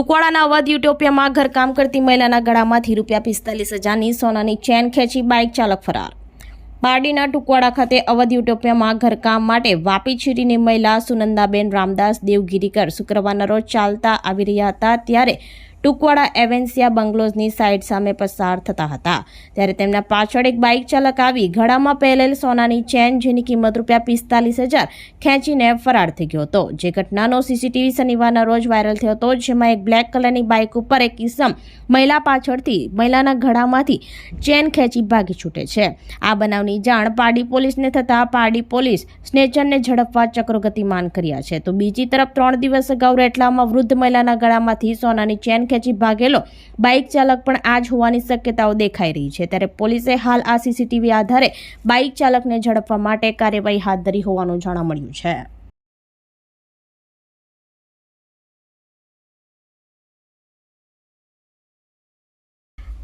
ટુકવાડાના અવધ યુટોપિયામાં ઘરકામ કરતી મહિલાના ગળામાંથી રૂપિયા પિસ્તાલીસ હજારની સોનાની ચેન ખેંચી બાઇક ચાલક ફરાર. પારડીના ટુકવાડા ખાતે અવધ યુટોપિયામાં ઘરકામ માટે વાપી છીરીની મહિલા સુનંદાબેન રામદાસ દેવગીરીકર શુક્રવારના રોજ ચાલતા આવી રહ્યા હતા ત્યારે ટુકવાડા એવેન્સિયા બંગલોઝની સાઇડ સામે પસાર થતા હતા. ત્યારે તેમના પાછળ એક બાઇક ચાલક આવી ગળામાં પહેરેલ સોનાની ચેન, જેની કિંમત રૂપિયા પિસ્તાલીસ હજાર ખેંચીને ફરાર થઈ ગયો હતો. જે ઘટનાનો સીસીટીવી શનિવારના રોજ વાયરલ થયો હતો, જેમાં એક બ્લેક કલરની બાઇક ઉપર એક ઇસમ મહિલા પાછળથી મહિલાના ઘડામાંથી ચેન ખેંચી ભાગી છૂટે છે. આ બનાવની જાણ પારડી પોલીસને થતાં પારડી પોલીસ સ્નેચરને ઝડપવા ચક્રો ગતિમાન કર્યા છે. તો બીજી તરફ ત્રણ દિવસ અગાઉ રેટલામાં વૃદ્ધ મહિલાના ગળામાંથી સોનાની ચેન ખેંચી ભાગેલો. બાઇક ચાલક પણ આ જ હોવાની શક્યતાઓ દેખાઈ રહી છે. ત્યારે પોલીસે હાલ આ સીસીટીવી આધારે બાઇક ચાલકને ઝડપવા માટે કાર્યવાહી હાથ ધરી હોવાનું જાણવા મળ્યું છે.